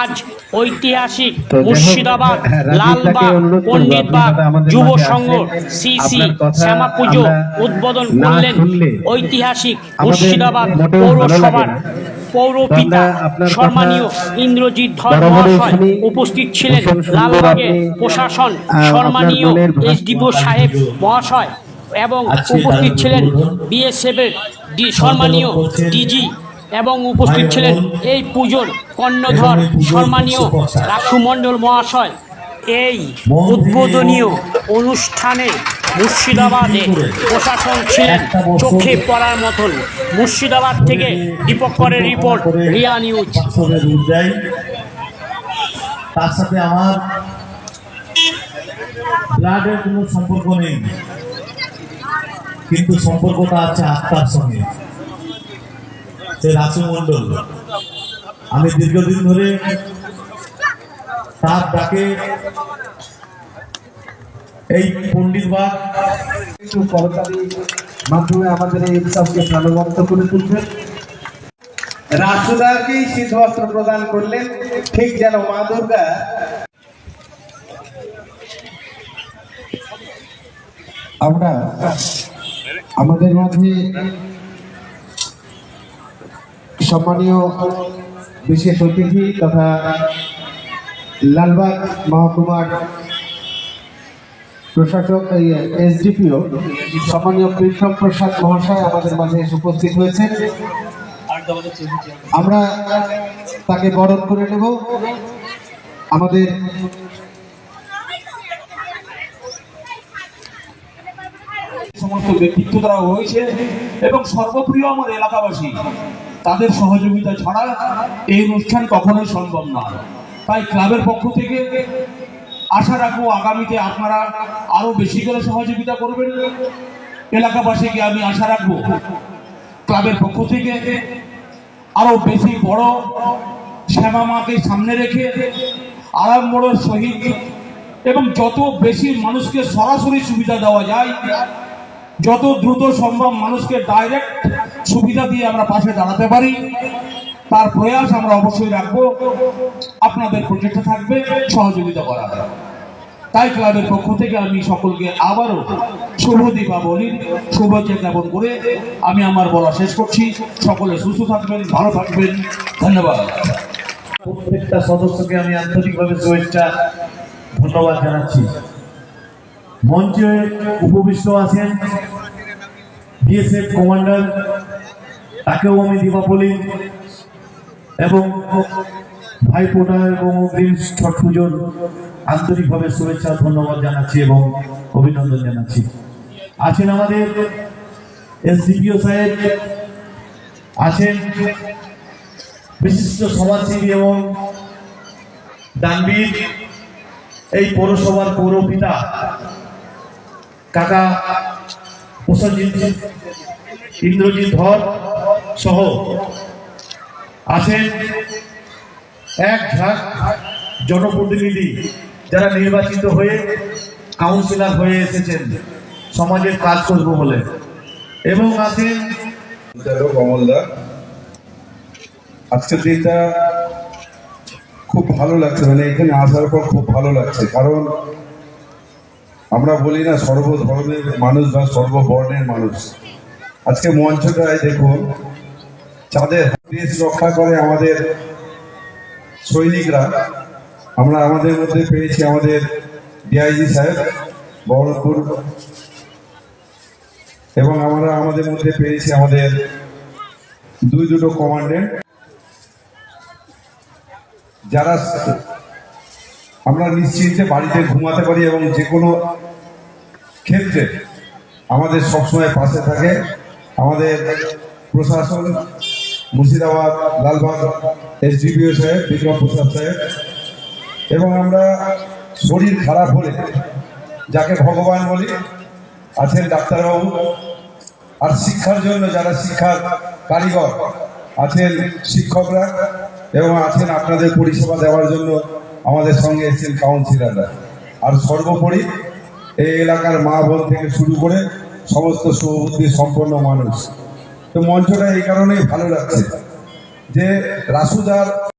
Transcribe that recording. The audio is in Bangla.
আজ ঐতিহাসিক মুর্শিদাবাদ হ্যাঁ, লালবাগ পণ্ডিতবাগ যুব সংঘ সিসি শ্যামা পুজো উদ্বোধন করলেন ঐতিহাসিক মুর্শিদাবাদ পৌরসভার পৌরপিতা সম্মানীয় ইন্দ্রজিৎ ধর মহাশয় উপস্থিত ছিলেন। লালবাগের প্রশাসন সম্মানীয় ভাব এসডিপো সাহেব মহাশয়। এবং উপস্থিত ছিলেন উদ্বোধন বিএসএফ এর ডি- সম্মানীয় ডিজি এবং উপস্থিত ছিলেন এই পুজোর কর্ণধর সম্মানীয় উপস্থিত রাসুমণ্ডল মহাশয়। এই উদ্বোধনীয় অনুষ্ঠানে মুর্শিদাবাদে প্রশাসন ছিলেন চোখে পড়ার মতন। মুর্শিদাবাদ থেকে দীপকরের রিপোর্ট রিয়া নিউজ। তার সাথে আমার ব্লাডের কোনো সম্পর্ক নেই। কিন্তু সম্পর্কটা আছে আত্মার সঙ্গে। সে রাসু মণ্ডল আমি দীর্ঘদিন ধরে তার ডাকে এই পণ্ডিত বাগ একটু মাধ্যমে আমাদের এই উৎসবকে প্রাণবন্ত করে তুলবেন রাসুদাকেই শীতবস্ত্র প্রদান করলেন, ঠিক যেন মা দুর্গা। আমরা আমাদের মাঝে সম্মানীয় বিশেষ অতিথি তথা লালবাগ মহকুমার প্রশাসক এসডিপিও, সম্মানীয় কৃষ্ণ প্রসাদ মহাশয় আমাদের মাঝে এসে উপস্থিত হয়েছে আমরা তাকে বরণ করে নেব। আমাদের সমস্ত ব্যক্তিত্ব দ্বারা হয়েছে এবং সর্বপ্রিয় আমার এলাকাবাসী, তাদের সহযোগিতা ছাড়া এই অনুষ্ঠান কখনোই সম্ভব না। তাই ক্লাবের পক্ষ থেকে আশা রাখব আগামীতে আপনারা আরও বেশি করে সহযোগিতা করবেন। এলাকাবাসীকে আমি আশা রাখব ক্লাবের পক্ষ থেকে আরও বেশি বড় শ্যামা মাকে সামনে রেখে আড়ম্বরের সহিত এবং যত বেশি মানুষকে সরাসরি সুবিধা দেওয়া যায় যত দ্রুত সম্ভব মানুষকে ডাইরেক্ট সুবিধা দিয়ে আমরা পাশে দাঁড়াতে পারি। তার প্রয়াস আমরা অবশ্যই রাখব। আপনাদের প্রচেষ্টা থাকবে, সহযোগিতা করা তাই ক্লাবের পক্ষ থেকে আমি সকলকে আবারও শুভ দীপাবলির শুভেচ্ছা জ্ঞাপন করে আমি আমার বলা শেষ করছি। সকলে সুস্থ থাকবেন, ভালো থাকবেন। ধন্যবাদ। প্রত্যেকটা সদস্যকে আমি আন্তরিকভাবে শুভেচ্ছা, ধন্যবাদ জানাচ্ছি। মঞ্চে উপবিষ্ট আছেন বিএসএফ কমান্ডার, তাকেও আমি দীপাবলি এবং ভাইফোঁটা এবং অগ্রিম ছট পুজোর আন্তরিকভাবে শুভেচ্ছা, ধন্যবাদ জানাচ্ছি এবং অভিনন্দন জানাচ্ছি। আছেন আমাদের এসডিপিও সাহেব, আছেন বিশিষ্ট সমাজসেবী এবং দানবীর, এই পৌরসভার পৌরপিতা কাকা প্রসেনজিৎ, ইন্দ্রজিৎ ধর সহ আছেন এক ঝাঁক জনপ্রতিনিধি যারা নির্বাচিত হয়ে কাউন্সিলর হয়ে এসেছেন, সমাজের কাজ করব বলে। এবং আছেন অমলদা আজকের দিনটা খুব ভালো লাগছে মানে এখানে আসার পর খুব ভালো লাগছে, কারণ আমরা বলি না সর্বধর্মের মানুষ বা সর্ববর্ণের মানুষ। আজকে মঞ্চটায় দেখুন যাদের দেশ রক্ষা করে আমাদের সৈনিকরা। আমরা আমাদের মধ্যে পেয়েছি আমাদের ডিআইজি সাহেব বহরমপুর। এবং আমরা আমাদের মধ্যে পেয়েছি আমাদের দুই দুটো কমান্ডেন্ট। যারা আমরা নিশ্চিন্তে বাড়িতে ঘুমাতে পারি এবং যে কোনো ক্ষেত্রে আমাদের সবসময় পাশে থাকে আমাদের প্রশাসন, মুর্শিদাবাদ, লালবাগ, এসডিপিও সাহেব, বিক্রম প্রসাদ সাহেব। এবং আমরা শরীর খারাপ হলে, যাকে ভগবান বলি, আছেন ডাক্তারবাবু। আর শিক্ষার জন্য যারা শিক্ষার কারিগর, আছেন শিক্ষকরা এবং আছেন আপনাদের পরিষেবা দেওয়ার জন্য আমাদের সঙ্গে এসেছেন কাউন্সিলাররা আর সর্বোপরি এই এলাকার মা বোন থেকে শুরু করে সমস্ত সৌবুদ্ধি সম্পন্ন মানুষ। তো মঞ্চটা এই কারণেই ভালো লাগছে যে রাসুদার